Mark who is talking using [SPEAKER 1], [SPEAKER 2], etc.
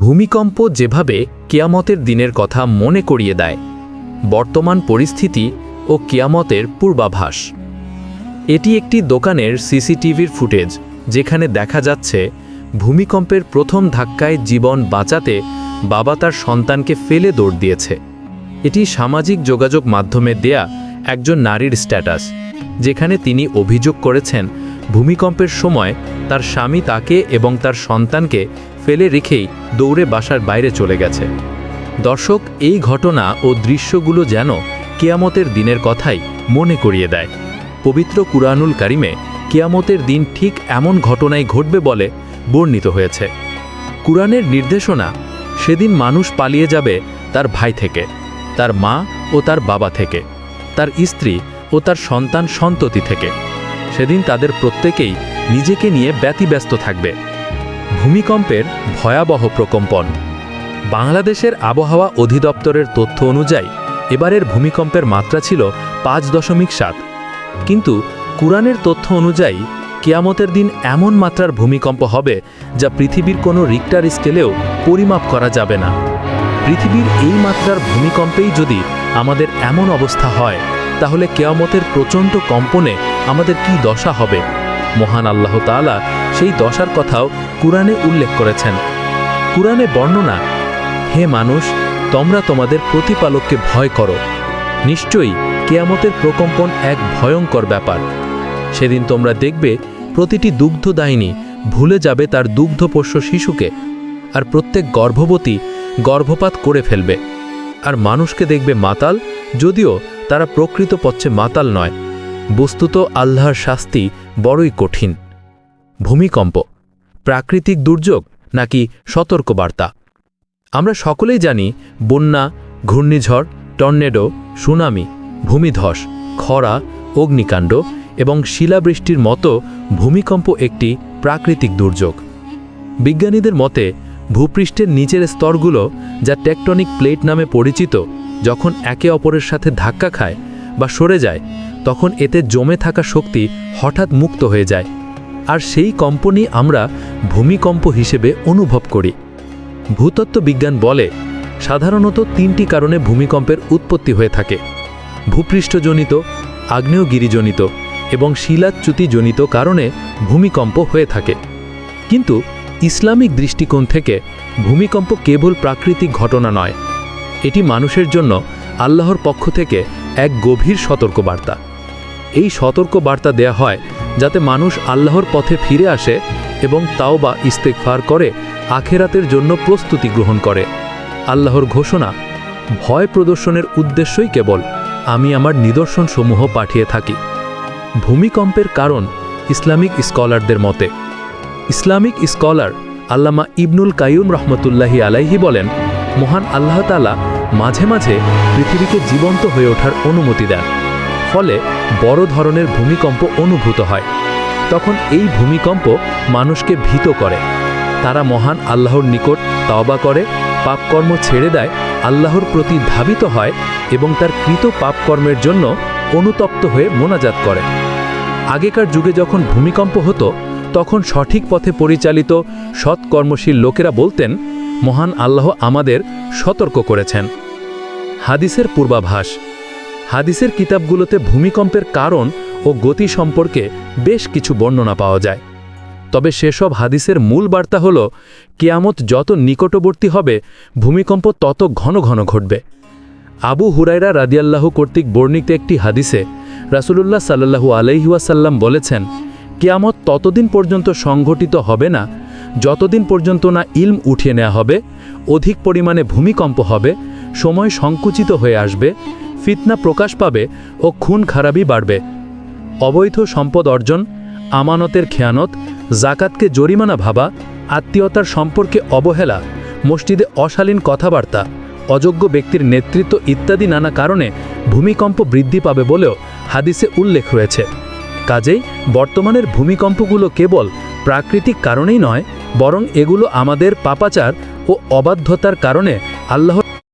[SPEAKER 1] ভূমিকম্প যেভাবে কেয়ামতের দিনের কথা মনে করিয়ে দেয়, বর্তমান পরিস্থিতি ও কেয়ামতের পূর্বাভাস। এটি একটি দোকানের সিসিটিভির ফুটেজ, যেখানে দেখা যাচ্ছে, ভূমিকম্পের প্রথম ধাক্কায় জীবন বাঁচাতে বাবা তার সন্তানকে ফেলে দৌড় দিয়েছে। এটি সামাজিক যোগাযোগ মাধ্যমে দেয়া একজন নারীর স্ট্যাটাস, যেখানে তিনি অভিযোগ করেছেন, ভূমিকম্পের সময় তার স্বামী তাকে এবং তার সন্তানকে ফেলে রেখেই দৌড়ে বাসার বাইরে চলে গেছে। দর্শক, এই ঘটনা ও দৃশ্যগুলো যেন কেয়ামতের দিনের কথাই মনে করিয়ে দেয়। পবিত্র কুরআনুল কারিমে কেয়ামতের দিন ঠিক এমন ঘটনাই ঘটবে বলে বর্ণিত হয়েছে। কুরআনের নির্দেশনা, সেদিন মানুষ পালিয়ে যাবে তার ভাই থেকে, তার মা ও তার বাবা থেকে, তার স্ত্রী ও তার সন্তান সন্ততি থেকে। সেদিন তাদের প্রত্যেকেই নিজেকে নিয়ে ব্যতিব্যস্ত থাকবে। ভূমিকম্পের ভয়াবহ প্রকম্পন। বাংলাদেশের আবহাওয়া অধিদপ্তরের তথ্য অনুযায়ী, এবারের ভূমিকম্পের মাত্রা ছিল পাঁচ দশমিক সাত। কিন্তু কুরআনের তথ্য অনুযায়ী, কেয়ামতের দিন এমন মাত্রার ভূমিকম্প হবে যা পৃথিবীর কোনো রিক্টার স্কেলেও পরিমাপ করা যাবে না। পৃথিবীর এই মাত্রার ভূমিকম্পেই যদি আমাদের এমন অবস্থা হয়, তাহলে কেয়ামতের প্রচণ্ড কম্পনে আমাদের কি দশা হবে? মহান আল্লাহ তাআলা সেই দশার কথাও কুরআনে উল্লেখ করেছেন। কুরআনে বর্ণনা, হে মানুষ, তোমরা তোমাদের প্রতিপালককে ভয় করো। নিশ্চয়ই কেয়ামতের প্রকম্পন এক ভয়ঙ্কর ব্যাপার। সেদিন তোমরা দেখবে প্রতিটি দুগ্ধদায়িনী ভুলে যাবে তার দুগ্ধপোষ্য শিশুকে আর প্রত্যেক গর্ভবতী গর্ভপাত করে ফেলবে। আর মানুষকে দেখবে মাতাল, যদিও তারা প্রকৃতপক্ষে মাতাল নয়। বস্তুত আল্লাহর শাস্তি বড়ই কঠিন। ভূমিকম্প, প্রাকৃতিক দুর্যোগ নাকি সতর্কবার্তা? আমরা সকলেই জানি বন্যা, ঘূর্ণিঝড়, টর্নেডো, সুনামি, ভূমিধস, খরা, অগ্নিকাণ্ড এবং শিলাবৃষ্টির মতো ভূমিকম্প একটি প্রাকৃতিক দুর্যোগ। বিজ্ঞানীদের মতে, ভূপৃষ্ঠের নিচের স্তরগুলো যা টেকটনিক প্লেট নামে পরিচিত, যখন একে অপরের সাথে ধাক্কা খায় বা সরে যায় তখন এতে জমে থাকা শক্তি হঠাৎ মুক্ত হয়ে যায়। আর সেই কম্পনই আমরা ভূমিকম্প হিসেবে অনুভব করি। ভূতত্ত্ব বিজ্ঞান বলে, সাধারণত তিনটি কারণে ভূমিকম্পের উৎপত্তি হয়ে থাকে। ভূপৃষ্ঠজনিত, আগ্নেয়গিরিজনিত এবং শিলাচ্যুতিজনিত কারণে ভূমিকম্প হয়ে থাকে। কিন্তু ইসলামিক দৃষ্টিকোণ থেকে ভূমিকম্প কেবল প্রাকৃতিক ঘটনা নয়, এটি মানুষের জন্য আল্লাহর পক্ষ থেকে এক গভীর সতর্কবার্তা। এই সতর্ক বার্তা দেয়া হয় যাতে মানুষ আল্লাহর পথে ফিরে আসে এবং তাও বা ইস্তেকফার করে আখেরাতের জন্য প্রস্তুতি গ্রহণ করে। আল্লাহর ঘোষণা, ভয় প্রদর্শনের উদ্দেশ্যই কেবল আমি আমার নিদর্শনসমূহ পাঠিয়ে থাকি। ভূমিকম্পের কারণ ইসলামিক স্কলারদের মতে। ইসলামিক স্কলার আল্লামা ইবনুল কাইয়ুম রহমতুল্লাহি আলাইহি বলেন, মহান আল্লাহ তালা মাঝে মাঝে পৃথিবীকে জীবন্ত হয়ে ওঠার অনুমতি দেন। ফলে বড় ধরনের ভূমিকম্প অনুভূত হয়। তখন এই ভূমিকম্প মানুষকে ভীত করে। তারা মহান আল্লাহর নিকট তওবা করে পাপকর্ম ছেড়ে দেয়, আল্লাহর প্রতি ধাবিত হয় এবং তার কৃত পাপকর্মের জন্য অনুতপ্ত হয়ে মোনাজাত করে। আগেকার যুগে যখন ভূমিকম্প হতো, তখন সঠিক পথে পরিচালিত সৎকর্মশীল লোকেরা বলতেন, মহান আল্লাহ আমাদের সতর্ক করেছেন। হাদিসের পূর্বাভাস হাদিসের কিতাবগুলোতে ভূমিকম্পের কারণ ও গতি সম্পর্কে বেশ কিছু বর্ণনা পাওয়া যায়। তবে সেসব হাদিসের মূল বার্তা হল, কেয়ামত যত নিকটবর্তী হবে, ভূমিকম্প তত ঘন ঘন ঘটবে। আবু হুরাইরা রাদিয়াল্লাহু কর্তৃক বর্ণিত একটি হাদিসে রাসূলুল্লাহ সাল্লাল্লাহু আলাইহুয়াসাল্লাম বলেছেন, কেয়ামত ততদিন পর্যন্ত সংঘটিত হবে না, যতদিন পর্যন্ত না ইলম উঠিয়ে নেওয়া হবে, অধিক পরিমাণে ভূমিকম্প হবে, সময় সংকুচিত হয়ে আসবে ফিতনা প্রকাশ পাবে ও খুন খারাপই বাড়বে। অবৈধ সম্পদ অর্জন, আমানতের খেয়ানত জাকাতকে জরিমানা ভাবা, আত্মীয়তার সম্পর্কে অবহেলা, মসজিদে অশালীন কথাবার্তা, অযোগ্য ব্যক্তির নেতৃত্ব ইত্যাদি নানা কারণে ভূমিকম্প বৃদ্ধি পাবে বলেও হাদিসে উল্লেখ রয়েছে। কাজেই বর্তমানের ভূমিকম্পগুলো কেবল প্রাকৃতিক কারণেই নয়, বরং এগুলো আমাদের পাপাচার ও অবাধ্যতার কারণে আল্লাহর